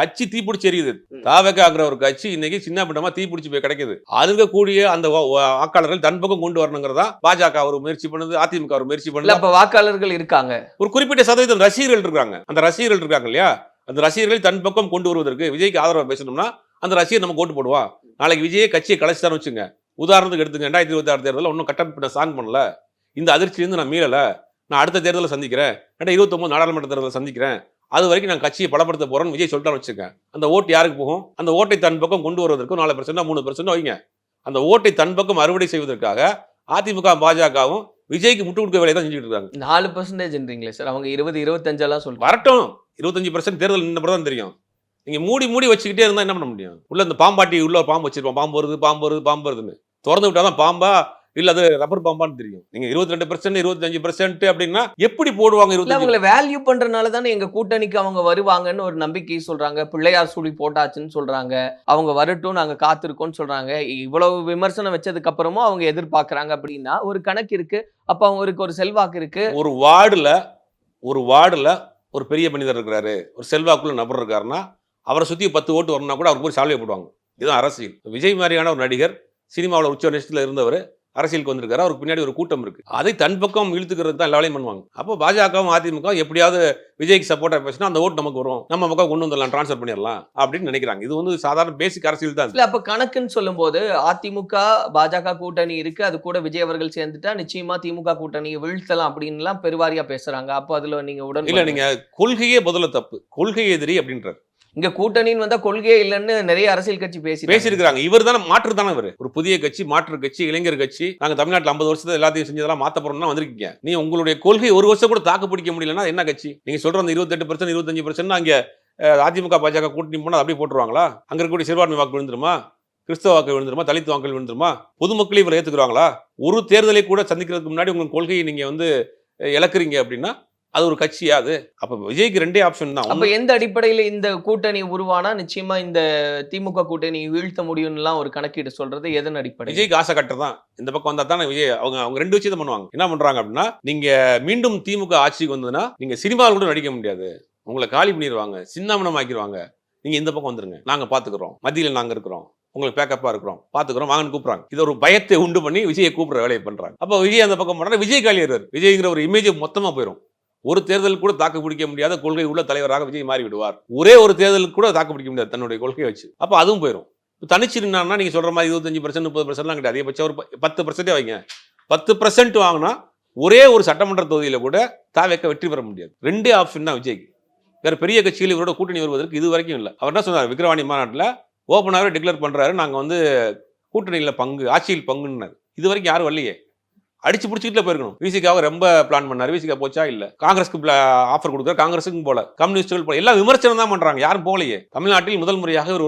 கட்சி தீப்பிடிச்சு எரியுது. தாவக்காங்கிற ஒரு கட்சி இன்னைக்கு சின்ன பின்னமா தீப்பிடிச்சு போய் கிடைக்குது. அதுக்கு கூடிய அந்த வாக்காளர்கள் தன் பக்கம் கொண்டு வரணுங்கிறதா பாஜக ஒரு முயற்சி பண்ணுது அதிமுக ஒரு முயற்சி பண்ணுது. அப்ப வாக்காளர்கள் இருக்காங்க. ஒரு குறிப்பிட்ட சதவீதம் ரசிகர்கள் இருக்காங்க அந்த ரசிகர்கள் இருக்காங்க இல்லையா? அந்த ரசிகர்களை தன் பக்கம் கொண்டு வருவதற்கு விஜய்க்கு ஆதரவு பேசணும்னா அந்த ரசிகர் நம்ம ஓட்டு போடுவா. நாளைக்கு விஜயை கட்சியை கலைச்சிட்டான்னு வச்சுங்க. உதாரணத்துக்கு எடுத்துங்க ரெண்டாயிரத்தி இருபத்தி ஆறு தேர்தலில் ஒன்றும் கட்டமைப்பு நான் சாங் பண்ணல. இந்த அதிர்ச்சியிலிருந்து நான் மீளல. நான் அடுத்த தேர்தலை சந்திக்கிறேன். ரெண்டாயிரத்தி இருபத்தொம்பது நாடாளுமன்ற தேர்தலை சந்திக்கிறேன். அது வரைக்கும் நான் கட்சியை பலப்படுத்த போறேன்னு விஜய் சொல்லிட்டான்னு வச்சுங்க. அந்த ஓட்டு யாருக்கு போகும்? அந்த ஓட்டை தன் பக்கம் கொண்டு வருவதற்கு நாலு பர்சன்ட் மூணு பர்சன்ட் வைங்க. அந்த ஓட்டை தன் பக்கம் அறுவடை செய்வதற்காக அதிமுக பாஜகவும் விஜய்க்கு முட்டு கொடுக்க வேலையை தான் செஞ்சுட்டு இருக்காங்க. நாலு பர்சன்டேஜ்ன்றீங்களே சார் அவங்க இருபது இருபத்தஞ்செல்லாம் சொல்றாங்க. வரட்டும். இருபத்தஞ்சு பர்சன்ட் தேர்தல் நின்ற தான் தெரியும். நீங்க மூடி மூடி வச்சுக்கிட்டே இருந்தா என்ன பண்ண முடியும்? உள்ள இந்த பாம்பாட்டி உள்ள பாம்பு வச்சிருப்போம் பாம்பு வருது பாம்பு வருது பாம்பு வருதுன்னு. திறந்து விட்டாதான் பாம்பா இல்ல அது ரப்பர் பாம்பான்னு தெரியும். நீங்க இருபத்தி ரெண்டு பர்சன்ட் இருபத்தஞ்சு பர்சன்ட் அப்படின்னா எப்படி போடுவாங்க இல்ல இருபத்தஞ்சு? அவங்கள வேல்யூ பண்றதுனால தானே எங்க கூட்டணிக்கு அவங்க வருவாங்கன்னு ஒரு நம்பிக்கை சொல்றாங்க. பிள்ளையார் சுழி போட்டாச்சுன்னு சொல்றாங்க. அவங்க வரட்டும் நாங்க காத்திருக்கோம்னு சொல்றாங்க. இவ்வளவு விமர்சனம் வச்சதுக்கு அப்புறமும் அவங்க எதிர்பார்க்கறாங்க அப்படின்னா ஒரு கணக்கு இருக்கு. அப்ப அவங்களுக்கு ஒரு செல்வாக்கு இருக்கு. ஒரு வார்டுல ஒரு வார்டுல ஒரு பெரிய மனிதர் இருக்கிறாரு. ஒரு செல்வாக்குள்ள நபர் இருக்காருன்னா அவரை சுத்தி பத்து ஓட்டு வரணும்னா கூட அவருக்கு போய் சால்வை போடுவாங்க. இதுதான் அரசியல். விஜய் மாதிரியான ஒரு நடிகர் சினிமாவில் உச்ச நட்சத்திரத்தில் இருந்தவர் அரசியலுக்கு வந்திருக்காரு. அவருக்கு பின்னாடி ஒரு கூட்டம் இருக்கு. அதை தன் பக்கம் இழுத்துக்கிறது தான் எல்லா வேலையும் பண்ணுவாங்க. அப்போ பாஜகவும் அதிமுக எப்படியாவது விஜய்க்கு சப்போர்ட்டா பேசினா அந்த ஓட்டு நமக்கு வரும். நம்ம பக்கம் கொண்டு வந்துடலாம் ட்ரான்ஸ்ஃபர் பண்ணிடலாம் அப்படின்னு நினைக்கிறாங்க. இது வந்து சாதாரண பேசிக் அரசியல் தான் இல்ல அப்ப கணக்குன்னு சொல்லும்போது அதிமுக பாஜக கூட்டணி இருக்கு. அது கூட விஜய் அவர்கள் சேர்ந்துட்டா நிச்சயமா திமுக கூட்டணியை வீழ்த்தலாம் அப்படின்லாம் பெருவாரியா பேசுறாங்க. அப்போ அதுல நீங்க உடன் இல்ல நீங்க கொள்கையே முதல்ல தப்பு. கொள்கை எதிரி அப்படின்றார். இங்க கூட்டணின்னு வந்தா கொள்கையே இல்லைன்னு நிறைய அரசியல் கட்சி பேசி பேசியிருக்கிறாங்க. இவர் தானே மாற்று தானே இவர்? ஒரு புதிய கட்சி மாற்று கட்சி இளைஞர் கட்சி. நாங்க தமிழ்நாட்டில் ஐம்பது வருஷத்துல எல்லாத்தையும் செஞ்சதெல்லாம் மாத்த போறோம்னா வந்திருக்கீங்க. நீ உங்களுடைய கொள்கை ஒரு வருஷம் கூட தாக்கு பிடிக்க முடியலன்னா என்ன கட்சி? நீங்க சொல்ற அந்த இருபத்தெட்டு பர்சன்ட் இருபத்தஞ்சு பர்சன்ட் அங்க அதிமுக பாஜக கூட்டணி போனால் அப்படியே போட்டுருவாங்களா? அங்க இருக்கக்கூடிய சிறுபான்மை வாக்கு விழுந்துருமா? கிறிஸ்தவ வாக்கு விழுந்துருமா? தலித் வாக்கு விழுந்துருமா? பொதுமக்களை இவரை ஏத்துக்குறாங்களா? ஒரு தேர்தலை கூட சந்திக்கிறதுக்கு முன்னாடி உங்க கொள்கையை நீங்க வந்து இழக்குறீங்க அப்படின்னா அது ஒரு கட்சியா அது. அப்ப விஜய்க்கு ரெண்டே ஆப்ஷன் தான். அப்ப எந்த அடிப்படையில இந்த கூட்டணி உருவானா? நிச்சயமா இந்த திமுக கூட்டணி வீழ்த்த முடியும்னுலாம் ஒரு கணக்கீடு சொல்றது எதன் அடிப்படை விஜய்க்கு ஆசை கட்டுறது தான். இந்த பக்கம் வந்தா தானே விஜய் அவங்க அவங்க ரெண்டு விஷயத்தை பண்ணுவாங்க. என்ன பண்றாங்க அப்படின்னா நீங்க மீண்டும் திமுக ஆட்சிக்கு வந்ததுன்னா நீங்க சினிமாவில் கூட நடிக்க முடியாது. உங்களை காலி பண்ணிடுவாங்க சின்னாமணம் ஆக்கிடுவாங்க நீங்க இந்த பக்கம் வந்துருங்க. நாங்க பாத்துக்கிறோம். மத்தியில நாங்க இருக்கிறோம். உங்களுக்கு பேக்கப்பா இருக்கிறோம். பாத்துக்கிறோம் வாங்கன்னு கூப்பிடுறாங்க. இது ஒரு பயத்தை உண்டு பண்ணி விஜயை கூப்பிடுற வேலையை பண்றாங்க. அப்போ விஜய் அந்த பக்கம் போனா விஜய் காலியார் விஜய்ங்கிற ஒரு இமேஜ் மொத்தமா போயிடும் ஒரு தேர்தல் கூட தாக்கு பிடிக்க முடியாத கொள்கை உள்ள தலைவராக விஜய் மாறி விடுவார் ஒரே ஒரு தேர்தலுக்கு கூட தாக்கு பிடிக்க முடியாது தன்னுடைய கொள்கையை வச்சு. அப்போ அதுவும் போயிடும் தனிச்சு நின்னா நீங்கள் சொல்கிற மாதிரி இருபத்தஞ்சு பர்சன்ட் முப்பது பர்சன்ட்லாம் கிடையாது. அதிகபட்சம் ஒரு பத்து பர்சன்டே வைங்க. பத்து பர்சன்ட் வாங்கினா ஒரே ஒரு சட்டமன்ற தொகுதியில் கூட தாவேக்க வெற்றி பெற முடியாது. ரெண்டே ஆப்ஷன் தான் விஜய்க்கு. வேறு பெரிய கட்சிகள் இவரோட கூட்டணி வருவதற்கு இது வரைக்கும் இல்லை. அவர் என்ன சொன்னார்? விக்ரவாணி மாநாட்டில் ஓப்பனாகவே டிக்ளேர் பண்ணுறாரு நாங்கள் வந்து கூட்டணியில் பங்கு ஆட்சியில் பங்குன்னாரு. இது வரைக்கும் யாரும் வரலையே. அடிச்சு பிடிச்சிக்கிட்டு போயிருக்கணும். விசிகாவை ரொம்ப பிளான் பண்ணார். விசிகா போச்சா? இல்ல. காங்கிரஸ்க்கு ஆஃபர் கொடுக்குற காங்கிரஸுக்கும் போல. கம்யூனிஸ்டுகள் போல. எல்லாம் விமர்சனம் தான் பண்றாங்க. யாரும் போகலையே. தமிழ்நாட்டில் முதல் முறையாக ஒரு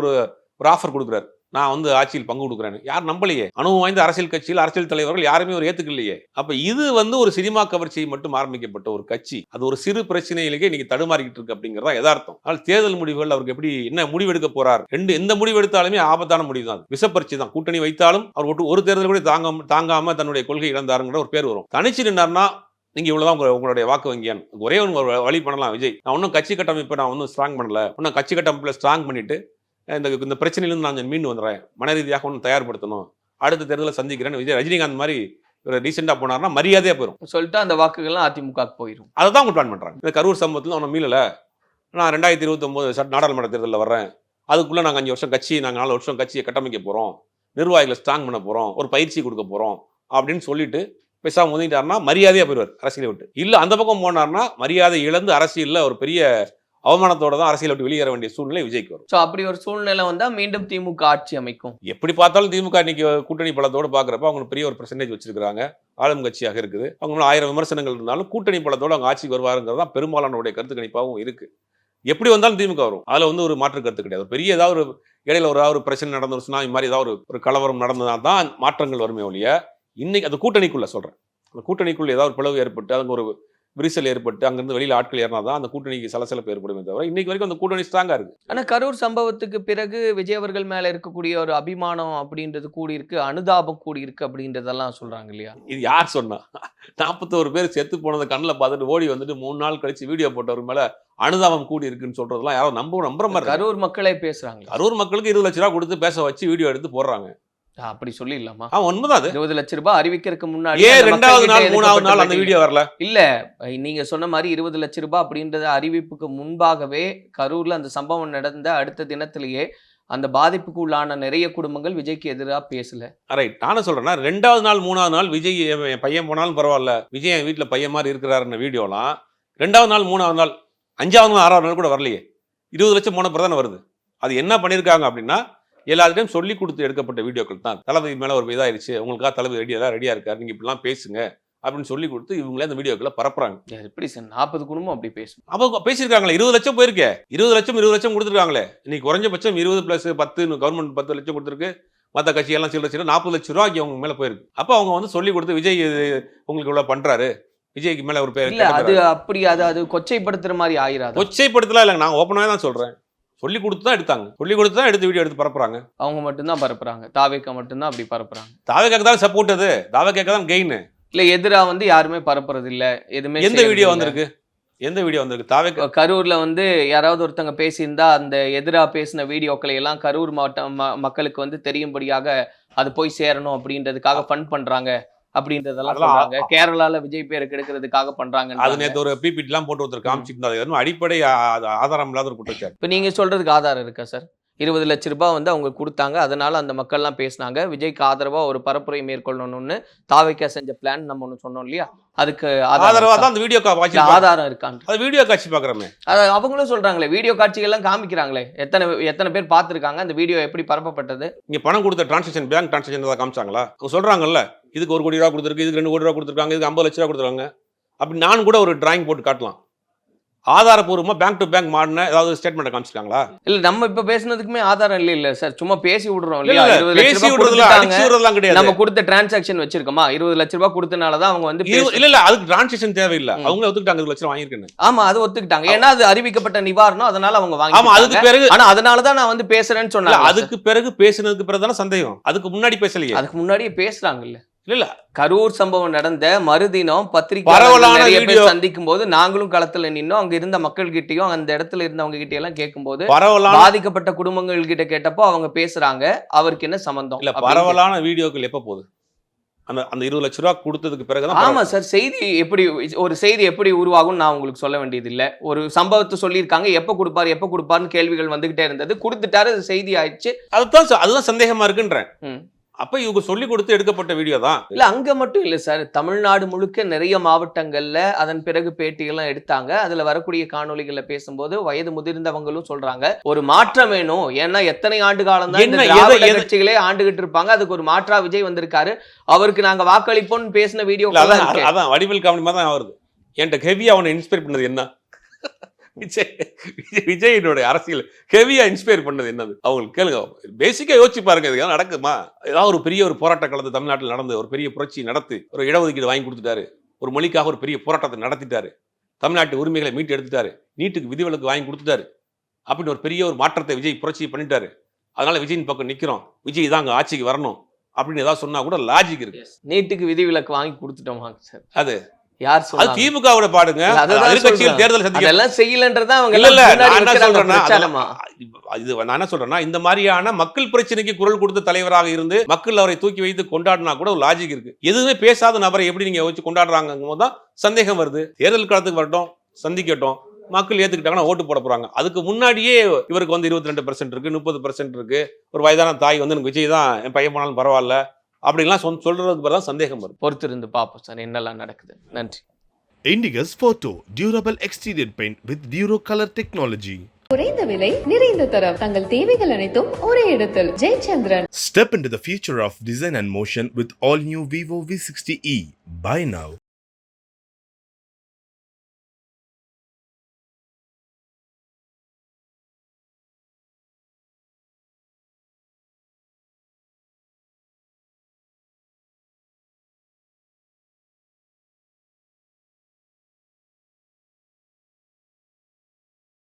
ஒரு ஆஃபர் கொடுக்குறாரு. நான் வந்து ஆட்சியில் பங்கு கொடுக்குறேன்னு. யார் நம்பலையே? அனுபவம் வாய்ந்த அரசியல் கட்சியில் அரசியல் தலைவர்கள் யாருமே ஒரு ஏத்துக்கலையே. அப்ப இது வந்து ஒரு சினிமா கவர்ச்சியை மட்டும் ஆரம்பிக்கப்பட்ட ஒரு கட்சி. அது ஒரு சிறு பிரச்சனையிலேயே இன்னைக்கு தடுமாறிக்கிட்டு இருக்கு அப்படிங்கிறதா யதார்த்தம். ஆனால் தேர்தல் முடிவுகள் அவருக்கு எப்படி என்ன முடிவெடுக்க போறார்? ரெண்டு எந்த முடிவு எடுத்தாலுமே ஆபத்தான முடிவு தான். விசப்பரிச்சு தான். கூட்டணி வைத்தாலும் அவர் ஒட்டு ஒரு தேர்தல் கூட தாங்க தாங்காம தன்னுடைய கொள்கை இழந்தாருங்கிற ஒரு பேர் வரும். தனிச்சு நின்னார்னா நீங்க இவ்வளவுதான் உங்க உங்களுடைய வாக்கு வங்கியான். ஒரே ஒரு வழி பண்ணலாம் விஜய். நான் ஒன்றும் கட்சி கட்டமைப்பை நான் ஒன்றும் ஸ்ட்ராங் பண்ணல. இன்னும் கட்சி கட்டமைப்பில் ஸ்ட்ராங் பண்ணிட்டு இந்த இந்த பிரச்சனையிலிருந்து நான் மீண்டு வந்துடுறேன். மன ரீதியாக ஒன்று தயார்படுத்தணும். அடுத்த தேர்தலில் சந்திக்கிறேன் விஜய் ரஜினிகாந்த் மாதிரி ஒரு ரீசெண்டாக போனார்னா மரியாதையாக போயிடும் சொல்லிட்டு அந்த வாக்குகள்லாம் அதிமுக போயிடும் அதை தான் அவங்க பிளான் பண்ணுறாங்க இந்த கரூர் சம்பவத்தில் ஒன்றும் மீளல நான் ரெண்டாயிரத்தி இருபத்தொம்போது நாடாளுமன்ற தேர்தலில் வர்றேன். அதுக்குள்ளே நாங்கள் அஞ்சு வருஷம் கட்சி நாங்கள் நாலு வருஷம் கட்சியை கட்டமைக்க போகிறோம் நிர்வாகிகளை ஸ்ட்ராங் பண்ண போகிறோம் ஒரு பயிற்சி கொடுக்க போகிறோம் அப்படின்னு சொல்லிட்டு பேசாம ஒதுங்கிட்டாருன்னா மரியாதையாக போயிடுவார் அரசியலை விட்டு. இல்லை அந்த பக்கம் போனார்னா மரியாதை இழந்து அரசியலில் ஒரு பெரிய அவமானத்தோட தான் அரசியலை விட்டு வெளியேற வேண்டிய சூழ்நிலை விஜய்க்கு வரும். ஸோ அப்படி ஒரு சூழ்நிலை வந்தா மீண்டும் திமுக ஆட்சி அமைக்கும். எப்படி பார்த்தாலும் திமுக இன்னைக்கு கூட்டணி பலத்தோட பார்க்குறப்ப அவங்களுக்கு பெரிய ஒரு பெர்சன்டேஜ் வச்சிருக்காங்க ஆளும் கட்சியாக இருக்குது. அவங்க ஆயிரம் விமர்சனங்கள் இருந்தாலும் கூட்டணி பலத்தோட அவங்க ஆட்சிக்கு வருவாருங்கிறது தான் பெரும்பாலானோடைய கருத்து கணிப்பாகவும் இருக்கு. எப்படி வந்தாலும் திமுக வரும். அதில் வந்து ஒரு மாற்று கருத்து கிடையாது. பெரிய ஏதாவது ஒரு இடையில ஒரு ஏதாவது ஒரு பிரச்சனை நடந்து ஒரு சுனாமி மாதிரி ஏதாவது ஒரு ஒரு கலவரம் நடந்ததா தான் மாற்றங்கள் வருமே ஒழிய இன்னைக்கு அந்த கூட்டணிக்குள்ள சொல்றேன். அந்த கூட்டணிக்குள்ள ஏதாவது ஒரு பிளவு ஏற்பட்டு அங்கே ஒரு விரிசல் ஏற்பட்டு அங்கிருந்து வெளியில ஆட்கள் ஏறினா தான் அந்த கூட்டணிக்கு சலசலப்பு ஏற்படுமே தவிர இன்னைக்கு வரைக்கும் அந்த கூட்டணி ஸ்ட்ராங்கா இருக்கு. ஆனா கரூர் சம்பவத்துக்கு பிறகு விஜய் அவர்கள் மேல இருக்கக்கூடிய ஒரு அபிமானம் அப்படின்றது கூடி இருக்கு அனுதாபம் கூடி இருக்கு அப்படின்றதெல்லாம் சொல்றாங்க இல்லையா? இது யார் சொன்னா? நாற்பத்தோரு பேர் செத்து போனதை கண்ணில் பார்த்துட்டு ஓடி வந்துட்டு மூணு நாள் கழிச்சு வீடியோ போட்டவர் மேல அனுதாபம் கூடி இருக்குன்னு சொல்றதெல்லாம் யாரும் நம்ப நம்புற மாதிரி. கரூர் மக்களே பேசுறாங்க. கரூர் மக்களுக்கு இருபது லட்ச ரூபா கொடுத்து பேச வச்சு வீடியோ எடுத்து போடுறாங்க. அப்படி சொல்லிடலாமா? ஆ உண்மைதான் அது. இருபது லட்ச ரூபாய் அறிவிக்கிறதுக்கு முன்னாடி ஏன் ரெண்டாவது நாள் மூணாவது நாள் அந்த வீடியோ வரல? இல்ல நீங்க சொன்ன மாதிரி இருபது லட்ச ரூபாய் அப்படின்றத அறிவிப்புக்கு முன்பாகவே கரூர்ல அந்த சம்பவம் நடந்த அடுத்த தினத்திலேயே அந்த பாதிப்புக்கு உள்ளான நிறைய குடும்பங்கள் விஜய்க்கு எதிராக பேசல. ரைட் நானும் சொல்றேன்னா ரெண்டாவது நாள் மூணாவது நாள் விஜய் என் பையன் போனாலும் பரவாயில்ல. விஜய் என் வீட்டில் பையன் மாதிரி இருக்கிறாருன்ற வீடியோலாம் ரெண்டாவது நாள் மூணாவது நாள் அஞ்சாவது நாள் ஆறாவது நாள் கூட வரலையே. இருபது லட்சம் போன பிறகு தானே வருது. அது என்ன பண்ணியிருக்காங்க அப்படின்னா எல்லாத்தையும் சொல்லி கொடுத்து எடுக்கப்பட்ட வீடியோக்கள் தான். தளபதி மேலே ஒரு இதாயிருச்சு உங்களுக்காக தளபதி ரெடியாக ரெடியாக இருக்காரு நீங்கள் இப்படிலாம் பேசுங்க அப்படின்னு சொல்லி கொடுத்து இவங்களே அந்த வீடியோக்களை பரப்புறாங்க. எப்படி சார் நாற்பது குடும்பம் அப்படி பேசும்? அப்போ பேசியிருக்காங்களே இருபது லட்சம் போயிருக்கே இருபது லட்சம் இருபது லட்சம் கொடுத்துருக்காங்களே இன்னைக்கு குறைஞ்சபட்சம் இருபது பிளஸ் பத்து கவர்மெண்ட் பத்து லட்சம் கொடுத்துருக்கு மற்ற கட்சியெல்லாம் சில லட்சம் நாற்பது லட்சம் ரூபாய்க்கு அவங்க மேலே போயிருக்கு. அப்போ அவங்க வந்து சொல்லி கொடுத்து விஜய் உங்களுக்கு இவ்வளோ பண்றாரு விஜய்க்கு மேலே ஒரு பேர் இல்ல அது அப்படி அது அது கொச்சைப்படுத்துற மாதிரி ஆயிராது? கொச்சைப்படுத்தலாம் இல்லை நான் ஓப்பனாகவே தான் சொல்றேன். சொல்லி கொடுத்து தான் எடுத்தாங்க. சொல்லி கொடுத்து தான் எடுத்து வீடியோ எடுத்து பரப்புறாங்க. அவங்க மட்டும்தான் பரப்புறாங்க. தாவேக்கா மட்டும்தான் அப்படி பரப்புறாங்க. தாவக்காக்கு தான் சப்போர்ட் அது? தாவக்காக்கு தான் கெயின் இல்ல எதிரா வந்து யாருமே பரப்புறது இல்ல. எதுவுமே எந்த வீடியோ. வந்திருக்கு? எந்த வீடியோ வந்திருக்கு? தாவக்க கரூர்ல வந்து யாராவது ஒருத்தங்க பேசியிருந்தா அந்த எதிரா பேசின வீடியோக்களை எல்லாம் கரூர் மாவட்ட மக்களுக்கு வந்து தெரியும்படியாக அது போய் சேரணும் அப்படின்றதுக்காக ஃபண்ட் பண்றாங்க. அப்படின்றதெல்லாம் சொல்றாங்க. கேரளால விஜய் பேரை கெடுக்கிறதுக்காக அது பண்றாங்க நேற்று ஒரு பிபிடி எல்லாம் போட்டு ஒருத்தர் காமிச்சிட்டு இருந்தாரு. அது அடிப்படை ஆதாரம் இல்லாத ஒரு குற்றச்சாட்டு. இப்ப நீங்க சொல்றதுக்கு ஆதாரம் இருக்கா சார்? இருபது லட்ச ரூபாய் வந்து அவங்க கொடுத்தாங்க. அதனால அந்த மக்கள்லாம் பேசினாங்க. விஜய்க்கு ஆதரவா ஒரு பரப்புரை மேற்கொள்ளணும்னு தாவைக்கா செஞ்ச பிளான் நம்ம ஒண்ணு சொன்னோம் இல்லையா? அதுக்கு ஆதாரம் ஆதரவா இருக்கா? தான் அந்த வீடியோ காட்சி ஆதாரம் இருக்கான்னு. அது வீடியோ காட்சி பாக்குறமே. அது அவங்களும் சொல்றாங்களே வீடியோ காட்சிகள்லாம் காமிக்கிறாங்களே. எத்தனை எத்தனை பேர் பார்த்திருக்காங்க? அந்த வீடியோ எப்படி பரப்பப்பட்டது? இங்க பணம் கொடுத்த டிரான்சாக்ஷன் பேங்க் டிரான்சாக்ஷன் காமிச்சாங்களா? அவங்க சொல்றாங்கல்ல இதுக்கு ஒரு கோடி ரூபா கொடுத்துருக்கு இதுக்கு ரெண்டு கோடி ரூபா கொடுத்துருக்காங்க இதுக்கு ஐம்பது லட்ச ரூபா கொடுத்துருக்காங்க. அப்படி நான் கூட ஒரு டிராயிங் போட்டு காட்டலாம். ஆதாரப்பூர்வமா பேங்க் டு பேங்க் மாடின ஏதாவது ஸ்டேட்மெண்ட் காமிச்சிருக்காங்களா? இல்ல நம்ம இப்ப பேசுனதுக்குமே ஆதாரம் இல்ல இல்ல. சார் சும்மா பேசி விடுறோம் இல்ல, இல்லையா இல்ல, பேசி விடுறதுலாம் கிடையாது. நம்ம கொடுத்த டிரான்சாக்ஷன் வச்சிருக்கோமா? இருபது லட்ச ரூபாய் கொடுத்தனாலதான் அவங்க வந்து இல்ல இல்ல. அதுக்கு டிரான்சாக்ஷன் தேவையில்லை. ம். அவங்களே ஒத்துக்கிட்டாங்க இருபது லட்சம் வாங்கியிருக்கேன்னு. ஆமா அது ஒத்துக்கிட்டாங்க. ஏன்னா அது அறிவிக்கப்பட்ட நிவாரணம். அதனால அவங்க ஆமா வாங்கி அதுக்கு பிறகு ஆனா அதனாலதான் நான் வந்து பேசுறேன்னு இல்ல, சொன்னாங்க. அதுக்கு பிறகு பேசினதுக்கு பிறகு தானே சந்தேகம். அதுக்கு முன்னாடி பேசலையே. அதுக்கு முன்னாடியே பேசுறாங்க இல்ல கரூர் சம்பவம் நடந்த மறுதினம் பத்திரிகை சந்திக்கும் போது நாங்களும் களத்துல நின்னோம். அங்க இருந்த மக்கள் கிட்டயும் அந்த இடத்துல இருந்தவங்க கிட்ட எல்லாம் கேட்கும்போது பரவலான பாதிக்கப்பட்ட குடும்பங்கள் கிட்ட கேட்டப்போ அவங்க பேசுறாங்க. அவருக்கு என்ன சம்பந்தம் இல்ல பரவலான வீடியோக்கள் எப்ப போகுது? அந்த அந்த இருபது லட்ச ரூபா கொடுத்ததுக்கு பிறகுதான் ஆமா சார். செய்தி எப்படி ஒரு செய்தி எப்படி உருவாகும் நான் உங்களுக்கு சொல்ல வேண்டியது இல்ல. ஒரு சம்பவத்தை சொல்லியிருக்காங்க. எப்ப கொடுப்பாரு எப்ப கொடுப்பாருன்னு கேள்விகள் வந்துகிட்டே இருந்தது. கொடுத்துட்டாரு செய்தி ஆயிடுச்சு. அதுதான் அதுதான் சந்தேகமா இருக்குன்றேன். அப்ப இவங்க சொல்லி கொடுத்து எடுக்கப்பட்ட வீடியோ தான். இல்ல அங்க மட்டும் இல்ல சார். தமிழ்நாடு முழுக்க நிறைய மாவட்டங்கள்ல அதன் பிறகு பேட்டிகள்லாம் எடுத்தாங்க. அதுல வரக்கூடிய காணொளிகள்ல பேசும்போது வயது முதிர்ந்தவங்களும் சொல்றாங்க. ஒரு மாற்றம் வேணும். ஏன்னா எத்தனை ஆண்டு காலம் தான் இந்த என்ன, திராவிட எதை- எதை- கட்சிகளே ஆண்டுகிட்டு இருப்பாங்க. அதுக்கு ஒரு மாற்றா விஜய் வந்திருக்காரு. அவருக்கு நாங்க வாக்களிப்போம்னு பேசின வீடியோ அதான் வடிவேல் காமெடி மாதிரி தான் வருது. என்கிட்ட ஹெவியா அவனை இன்ஸ்பயர் பண்ணது என்ன? விஜய் விஜய் விஜயினுடைய அரசியல் ஹெவியா இன்ஸ்பயர் பண்ணது என்னது? அவங்களுக்கு கேளுங்க பேசிக்கா யோசிச்சு பாருங்க இது நடக்குமா ஏதாவது ஒரு பெரிய ஒரு போராட்ட காலத்து தமிழ்நாட்டில் நடந்து ஒரு பெரிய புரட்சி நடத்தி ஒரு இடஒதுக்கீடு வாங்கி கொடுத்துட்டாரு. ஒரு மொழிக்காக ஒரு பெரிய போராட்டத்தை நடத்திட்டாரு. தமிழ்நாட்டு உரிமைகளை மீட்டு எடுத்துட்டாரு. நீட்டுக்கு விதிவிலக்கு வாங்கி கொடுத்துட்டாரு. அப்படின்னு ஒரு பெரிய ஒரு மாற்றத்தை விஜய் புரட்சி பண்ணிட்டாரு. அதனால விஜயின் பக்கம் நிக்கிறோம். விஜய் தான் அங்க ஆட்சிக்கு வரணும். அப்படின்னு ஏதாவது சொன்னா கூட லாஜிக் இருக்கு. நீட்டுக்கு விதிவிலக்கு வாங்கி கொடுத்துட்டோமாங்க சார். அது. யார் சொன்னாங்க? திமுகவோட பாடுங்க. எதிர்கட்சிகள். தேர்தல் சந்திக்க அதெல்லாம் செய்யலன்றதா அவங்க இல்ல இது நான் என்ன சொல்றேன்னா இந்த மாதிரியான மக்கள் பிரச்சனைக்கு குரல் கொடுத்த தலைவராக இருந்து மக்கள் அவரை தூக்கி வைத்து கொண்டாடினா கூட ஒரு லாஜிக் இருக்கு. எதுவுமே பேசாத நபரை எப்படி நீங்க வச்சு கொண்டாடுறாங்கும் போது தான் சந்தேகம் வருது. தேர்தல் காலத்துக்கு வரட்டும் சந்திக்கட்டும் மக்கள் ஏத்துக்கிட்டாங்கன்னா ஓட்டு போட போறாங்க. அதுக்கு முன்னாடியே இவருக்கு வந்து இருபத்தி ரெண்டு பர்சன்ட் இருக்கு முப்பது பர்சன்ட் இருக்கு. ஒரு வயதான தாய் வந்து எனக்கு விஜய் தான் என் பையன் போனாலும் பரவாயில்ல அப்படின்லாம் சொல் சொல்றதுக்கு பிறகு தான் சந்தேகம் வரும் பொறுத்திருந்து பார்ப்போம் சார் என்னெல்லாம் நடக்குது நன்றி Indigo's Photo Durable Exterior Paint with Duro Color Technology. குறைந்த விலை நிறைந்த தரம் தங்கள் தேவைகள் அனைத்தும் ஒரே இடத்தில் Jayachandran Step into the future of design and motion with all new Vivo V60e. Buy now.